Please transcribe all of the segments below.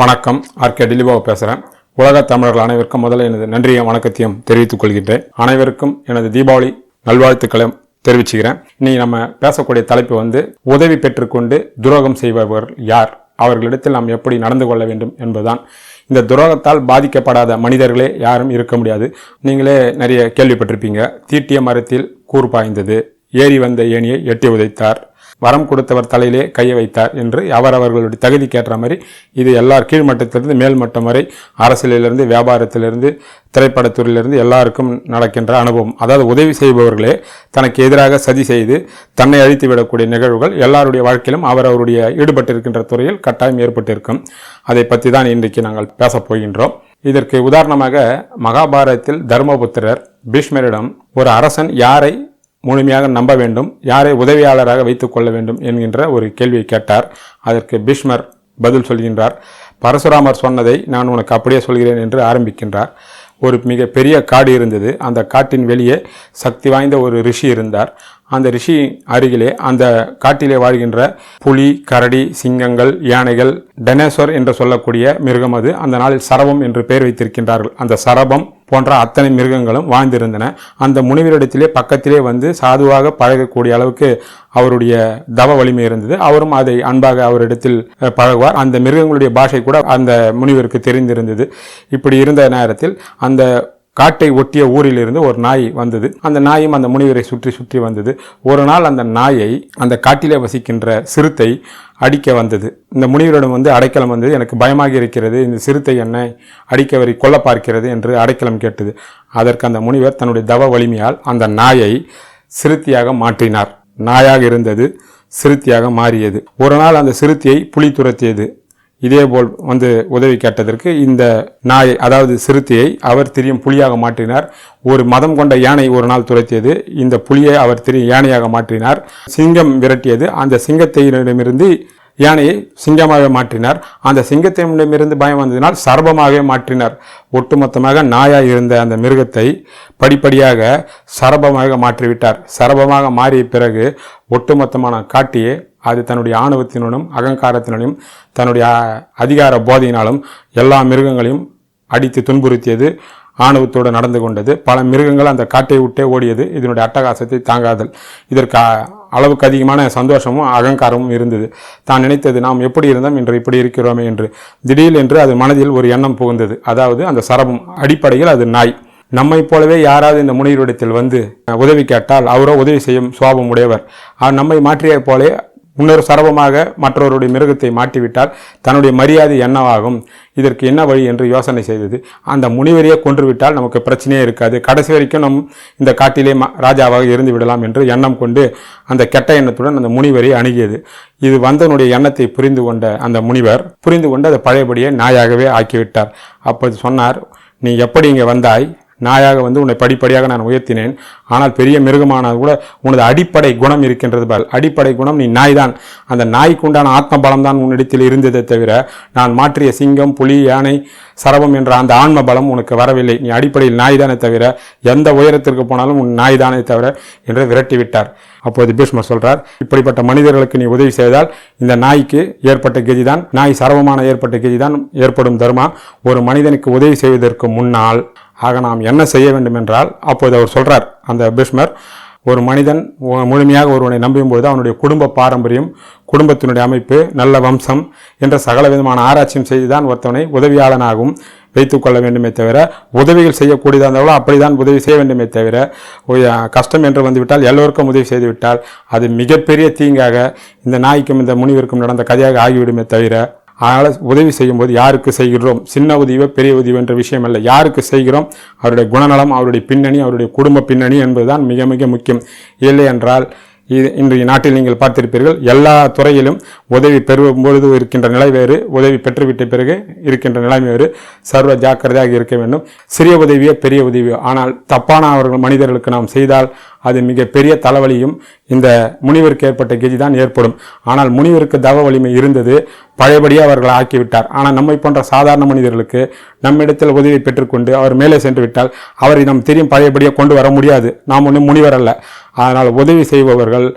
வணக்கம். ஆர்கே டிலிபாவை பேசுகிறேன் உலக தமிழர்கள் அனைவருக்கும் முதல்ல எனது நன்றியும் வணக்கத்தையும் தெரிவித்துக் கொள்கின்றேன். அனைவருக்கும் எனது தீபாவளி நல்வாழ்த்துக்களை தெரிவிச்சுக்கிறேன். இன்னைக்கு நம்ம பேசக்கூடிய தலைப்பு வந்து உதவி பெற்றுக்கொண்டு துரோகம் செய்பவர் யார்? அவர்களிடத்தில் நாம் எப்படி நடந்து கொள்ள வேண்டும் என்பதுதான். இந்த துரோகத்தால் பாதிக்கப்படாத மனிதர்களே யாரும் இருக்க முடியாது. நீங்களே நிறைய கேள்விப்பட்டிருப்பீங்க. தீட்டிய மரத்தில் கூர் பாய்ந்தது. ஏறி வந்த ஏணியை எட்டி உதைத்தார். வரம் கொடுத்தவர் தலையிலே கையை வைத்தார் என்று அவர் அவர்களுடைய தகுதி கேட்ட மாதிரி இது எல்லார் கீழ்மட்டத்திலிருந்து மேல்மட்டம் வரை அரசியலிலிருந்து வியாபாரத்திலிருந்து திரைப்படத்துறையிலிருந்து எல்லாருக்கும் நடக்கின்ற அனுபவம். அதாவது உதவி செய்பவர்களே தனக்கு எதிராக சதி செய்து தன்னை அழித்து விடக்கூடிய நிகழ்வுகள் எல்லாருடைய வாழ்க்கையிலும் அவர் அவருடைய ஈடுபட்டிருக்கின்ற துறையில் கட்டாயம் ஏற்பட்டிருக்கும். அதை பற்றி தான் இன்றைக்கு நாங்கள் பேசப் போகின்றோம். இதற்கு உதாரணமாக மகாபாரதத்தில் தர்மபுத்திரர் பீஷ்மரிடம் ஒரு அரசன் யாரை முழுமையாக நம்ப வேண்டும் யாரை உதவியாளராக வைத்துக் கொள்ள வேண்டும் என்கின்ற ஒரு கேள்வியை கேட்டார். அதற்கு பீஷ்மர் பதில் சொல்கின்றார். பரசுராமர் சொன்னதை நான் உனக்கு அப்படியே சொல்கிறேன் என்று ஆரம்பிக்கின்றார். ஒரு மிக பெரிய காடு இருந்தது. அந்த காட்டின் வெளியே சக்தி வாய்ந்த ஒரு ரிஷி இருந்தார். அந்த ரிஷி அருகிலே அந்த காட்டிலே வாழ்கின்ற புலி கரடி சிங்கங்கள் யானைகள் டெனேஸ்வர் என்று சொல்லக்கூடிய மிருகம் அது. அந்த நாளில் சரபம் என்று பெயர் வைத்திருக்கின்றார்கள். அந்த சரபம் போன்ற அத்தனை மிருகங்களும் வாழ்ந்திருந்தன. அந்த முனிவரிடத்திலே பக்கத்திலே வந்து சாதுவாக பழகக்கூடிய அளவுக்கு அவருடைய தவ வலிமை இருந்தது. அவரும் அதை அன்பாக அவரிடத்தில் பழகுவார். அந்த மிருகங்களுடைய பாஷை கூட அந்த முனிவருக்கு தெரிந்திருந்தது. இப்படி இருந்த நேரத்தில் அந்த காட்டை ஒட்டிய ஊரிலிருந்து ஒரு நாய் வந்தது. அந்த நாயும் அந்த முனிவரை சுற்றி சுற்றி வந்தது. ஒரு நாள் அந்த நாயை அந்த காட்டிலே வசிக்கின்ற சிறுத்தை அடிக்க வந்தது. இந்த முனிவரிடம் வந்து அடைக்கலம் வந்தது. எனக்கு பயமாக இருக்கிறது. இந்த சிறுத்தை என்னை அடிக்க வரி கொல்ல பார்க்கிறது என்று அடைக்கலம் கேட்டது. அதற்கு அந்த முனிவர் தன்னுடைய தவ வலிமையால் அந்த நாயை சிறுத்தையாக மாற்றினார். நாயாக இருந்தது சிறுத்தையாக மாறியது. ஒரு நாள் அந்த சிறுத்தையை புலி துரத்தியது. இதேபோல் வந்து உதவி கேட்டதற்கு இந்த நாய் அதாவது சிறுத்தையை அவர் திரியும் புலியாக மாற்றினார். ஒரு மதம் கொண்ட யானை ஒரு நாள் துரைத்தியது. இந்த புலியை அவர் திரியும் யானையாக மாற்றினார். சிங்கம் விரட்டியது. அந்த சிங்கத்தையிடமிருந்து யானையை சிங்கமாகவே மாற்றினார். அந்த சிங்கத்திடமிருந்து பயம் வந்ததினால் சர்பமாகவே மாற்றினார். ஒட்டுமொத்தமாக நாயாக இருந்த அந்த மிருகத்தை படிப்படியாக சரபமாக மாற்றிவிட்டார். சரபமாக மாறிய பிறகு ஒட்டுமொத்தமான காட்டியே அது தன்னுடைய ஆணவத்தினுடன் அகங்காரத்தினாலும் தன்னுடைய அதிகார போதையினாலும் எல்லா மிருகங்களையும் அடித்து துன்புறுத்தியது ஆணவத்தோடு நடந்து கொண்டது. பல மிருகங்கள் அந்த காட்டை விட்டே ஓடியது. இதனுடைய அட்டகாசத்தை தாங்காதல். இதற்கு அளவுக்கு அதிகமான சந்தோஷமும் அகங்காரமும் இருந்தது. தான் நினைத்தது நாம் எப்படி இருந்தோம் இன்று இப்படி இருக்கிறோமே என்று. திடீர் என்று அது மனதில் ஒரு எண்ணம் புகுந்தது. அதாவது அந்த சரபம் அடிப்படையில் அது நாய். நம்மை போலவே யாராவது இந்த முனிவரிடத்தில் வந்து உதவி கேட்டால் அவரோ உதவி செய்யும் சுவாபம் உடையவர். நம்மை மாற்றிய போலே இன்னொரு சரபமாக மற்றவருடைய மிருகத்தை மாட்டிவிட்டால் தன்னுடைய மரியாதை என்னவாகும்? இதற்கு என்ன வழி என்று யோசனை செய்தது. அந்த முனிவரையே கொன்றுவிட்டால் நமக்கு பிரச்சனையே இருக்காது. கடைசி வரைக்கும் நம் இந்த காட்டிலே ராஜாவாக இருந்து விடலாம் என்று எண்ணம் கொண்டு அந்த கெட்ட எண்ணத்துடன் அந்த முனிவரை அணுகியது. இது வந்தனுடைய எண்ணத்தை புரிந்து கொண்ட அந்த முனிவர் புரிந்து கொண்டு அதை பழையபடியே நாயாகவே ஆக்கிவிட்டார். அப்போது சொன்னார் நீ எப்படி இங்கே வந்தாய்? நாயாக வந்து உன்னை படிப்படியாக நான் உயர்த்தினேன். ஆனால் பெரிய மிருகமானால் கூட உனது அடிப்படை குணம் இருக்கின்றது பால் அடிப்படை குணம் நீ நாய் தான் அந்த நாய்க்கு உண்டான ஆத்ம பலம் தான் உன்னிடத்தில் இருந்ததே தவிர நான் மாற்றிய சிங்கம் புலி யானை சரபம் என்ற அந்த ஆன்ம பலம் உனக்கு வரவில்லை. நீ அடிப்படையில் நாய் தானே தவிர எந்த உயரத்திற்கு போனாலும் உன் நாய் தானே தவிர என்று விரட்டி விட்டார் அப்போது பீஷ்மர் சொல்றார் இப்படிப்பட்ட மனிதர்களுக்கு நீ உதவி செய்தால் இந்த நாய்க்கு ஏற்பட்ட கெதிதான் நாய் சரவமான ஏற்பட்ட கெதிதான் ஏற்படும் தர்மா? ஒரு மனிதனுக்கு உதவி செய்வதற்கு முன்னால் ஆக நாம் என்ன செய்ய வேண்டும் என்றால் அப்போது அவர் சொல்கிறார் அந்த பீஷ்மர் ஒரு மனிதன் முழுமையாக ஒருவனை நம்பும்போது அவனுடைய குடும்ப பாரம்பரியம் குடும்பத்தினுடைய அமைப்பு நல்ல வம்சம் என்ற சகல விதமான ஆராய்ச்சியும் செய்துதான் ஒருத்தவனை உதவியாளனாகவும் வைத்து கொள்ள வேண்டுமே தவிர உதவிகள் செய்யக்கூடியதாக இருந்தாலும் அப்படிதான் உதவி செய்ய வேண்டுமே தவிர கஷ்டம் என்று வந்துவிட்டால் எல்லோருக்கும் உதவி செய்துவிட்டால் அது மிகப்பெரிய தீங்காக இந்த நாய்க்கும் இந்த முனிவருக்கும் நடந்த கதையாக ஆகிவிடுமே தவிர அதனால் உதவி செய்யும்போது யாருக்கு செய்கிறோம்? சின்ன உதவியோ பெரிய உதவி என்ற விஷயம் அல்ல யாருக்கு செய்கிறோம்? அவருடைய குணநலம் அவருடைய பின்னணி அவருடைய குடும்ப பின்னணி என்பதுதான் மிக மிக முக்கியம். இல்லை என்றால் இன்றைய நாட்டில் நீங்கள் பார்த்திருப்பீர்கள் எல்லா துறையிலும் உதவி பெறும்பொழுது இருக்கின்ற நிலை வேறு உதவி பெற்றுவிட்ட பிறகு இருக்கின்ற நிலைமை வேறு. சர்வ ஜாக்கிரதையாக இருக்க வேண்டும். சிறிய உதவியோ பெரிய உதவியோ. ஆனால் தப்பான அவர்கள் மனிதர்களுக்கு நாம் செய்தால் அது மிக பெரிய தலைவலியும் இந்த முனிவருக்கு ஏற்பட்ட கெதி தான் ஏற்படும். ஆனால் முனிவருக்கு தவ வலிமை இருந்தது பழையபடியே அவர்கள் ஆக்கிவிட்டார். ஆனால் நம்மை போன்ற சாதாரண மனிதர்களுக்கு நம்மிடத்தில் உதவி பெற்றுக்கொண்டு அவர் மேலே சென்று விட்டால் அவரை நம் தெரியும் பழையபடியாக கொண்டு வர முடியாது. நாம் ஒன்றும் முனிவர் அல்ல. அதனால் உதவி செய்பவர்கள்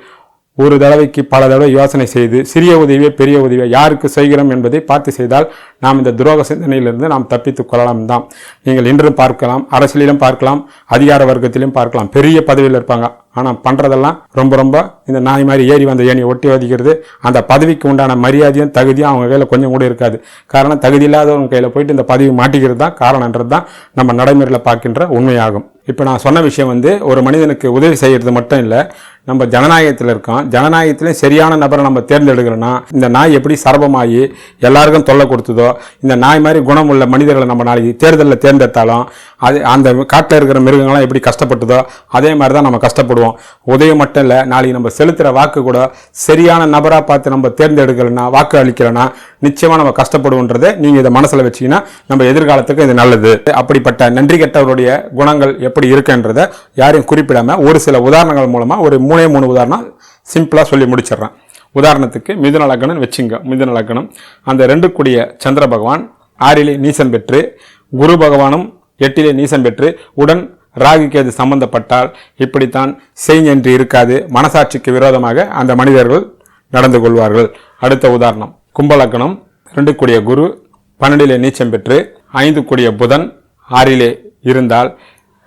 ஒரு தடவைக்கு பல தடவை யோசனை செய்து சிறிய உதவியை பெரிய உதவியை யாருக்கு செய்கிறோம் என்பதை பார்த்து செய்தால் நாம் இந்த துரோக சிந்தனையிலிருந்து நாம் தப்பித்துக் கொள்ளலாம் தான். நீங்கள் இன்றும் பார்க்கலாம் அரசியலிலும் பார்க்கலாம் அதிகார வர்க்கத்திலும் பார்க்கலாம். பெரிய பதவியில் இருப்பாங்க. ஆனால் பண்ணுறதெல்லாம் ரொம்ப ரொம்ப இந்த நாய் மாதிரி ஏறி வந்த ஏணியை ஒட்டி வதிக்கிறது. அந்த பதவிக்கு உண்டான மரியாதையும் தகுதியும் அவங்க கையில் கொஞ்சம் கூட இருக்காது. காரணம் தகுதி இல்லாதவங்க கையில் போயிட்டு இந்த பதவி மாட்டிக்கிறது தான் காரணன்றது தான் நம்ம நடைமுறையில் பார்க்கின்ற உண்மையாகும். இப்போ நான் சொன்ன விஷயம் வந்து ஒரு மனிதனுக்கு உதவி செய்கிறது மட்டும் இல்லை நம்ம ஜனநாயகத்தில் இருக்கோம் ஜனநாயகத்திலே சரியான நபரை நம்ம தேர்ந்தெடுக்கிறோன்னா இந்த நாய் எப்படி சரபமாகி எல்லாருக்கும் தொல்லை கொடுத்ததோ இந்த நாய் மாதிரி குணம் உள்ள மனிதர்களை நம்ம நாளைக்கு தேர்தலில் தேர்ந்தெடுத்தாலும் அது அந்த காட்டில் இருக்கிற மிருகங்கள்லாம் எப்படி கஷ்டப்பட்டதோ அதே மாதிரி தான் நம்ம கஷ்டப்படுவோம். உதவி மட்டும் இல்லை நாளைக்கு நம்ம செலுத்துகிற வாக்கு கூட சரியான நபராக பார்த்து நம்ம தேர்ந்தெடுக்கலைன்னா வாக்கு அளிக்கலைன்னா நிச்சயமாக நம்ம கஷ்டப்படுவோன்றதை நீங்கள் இதை மனசில் வச்சீங்கன்னா நம்ம எதிர்காலத்துக்கு இது நல்லது. அப்படிப்பட்ட நன்றி கெட்டவருடைய குணங்கள் எப்படி இருக்குன்றதை யாரையும் குறிப்பிடாமல் ஒரு சில உதாரணங்கள் மூலமாக ஒரு மூணே மூணு உதாரணம் சிம்பிளாக சொல்லி முடிச்சிடுறேன். உதாரணத்துக்கு மிதுன லக்னம் வச்சுங்க. மிதுன லக்னம். அந்த ரெண்டு கூடிய சந்திர பகவான் ஆறிலே நீசன் பெற்று குரு பகவானும் எட்டிலே நீசன் பெற்று உடன் ராகுக்கு அது சம்பந்தப்பட்டால் இப்படித்தான் செய்ஞென்று இருக்காது. மனசாட்சிக்கு விரோதமாக அந்த மனிதர்கள் நடந்து கொள்வார்கள். அடுத்த உதாரணம். கும்பலக்கணம் ரெண்டு கூடிய குரு பன்னெண்டிலே நீச்சம் பெற்று ஐந்து கூடிய புதன் ஆறிலே இருந்தால்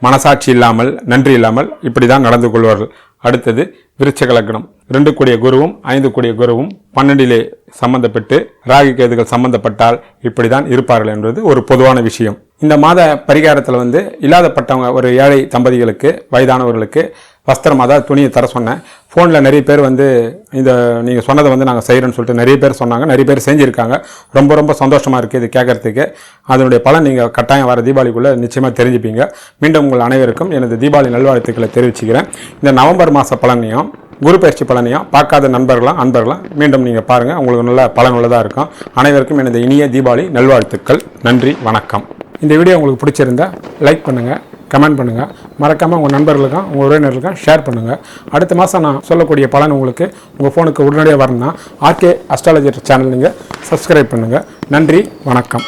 மனசாட்சி இல்லாமல் நன்றி இல்லாமல் இப்படி தான் நடந்து கொள்வார்கள். அடுத்தது விருச்சக லக்னம் ரெண்டு கூடிய குருவும் ஐந்து கூடிய குருவும் பன்னெண்டிலே சம்பந்தப்பட்டு ராகி கேதுகள் சம்பந்தப்பட்டால் இப்படி தான் இருப்பார்கள் என்பது ஒரு பொதுவான விஷயம். இந்த மாத பரிகாரத்தில் வந்து இல்லாதப்பட்டவங்க ஒரு ஏழை தம்பதிகளுக்கு வயதானவர்களுக்கு வஸ்திரம் அதாவது துணியை தர சொன்னேன். ஃபோனில் நிறைய பேர் வந்து இந்த நீங்கள் சொன்னதை வந்து நாங்கள் செய்கிறோன்னு சொல்லிட்டு நிறைய பேர் சொன்னாங்க. நிறைய பேர் செஞ்சுருக்காங்க. ரொம்ப ரொம்ப சந்தோஷமாக இருக்குது இது கேட்கறதுக்கு அதனுடைய பலன் நீங்கள் கட்டாயம் வர தீபாவளிக்குள்ளே நிச்சயமாக தெரிஞ்சுப்பீங்க. மீண்டும் உங்கள் அனைவருக்கும் எனது தீபாவளி நல்வாழ்த்துக்களை தெரிவிச்சுக்கிறேன். இந்த நவம்பர் மாத பலனையும் குரு பயிற்சி பலனையும் பார்க்காத நண்பர்களாம் அன்பர்களாம் மீண்டும் நீங்கள் பாருங்கள் உங்களுக்கு நல்ல பலனுள்ளதாக இருக்கும். அனைவருக்கும் எனது இனிய தீபாவளி நல்வாழ்த்துக்கள். நன்றி வணக்கம். இந்த வீடியோ உங்களுக்கு பிடிச்சிருந்தா லைக் பண்ணுங்கள் கமெண்ட் பண்ணுங்கள் மறக்காமல் உங்கள் நண்பர்களுக்கும் உங்கள் உறவினர்களுக்கும் ஷேர் பண்ணுங்கள் அடுத்த மாதம் நான் சொல்லக்கூடிய பலன் உங்களுக்கு உங்கள் ஃபோனுக்கு உடனடியாக வரணும்னா ஆர்கே அஸ்ட்ராலஜி சேனல் நீங்கள் சப்ஸ்கிரைப் பண்ணுங்கள் நன்றி வணக்கம்.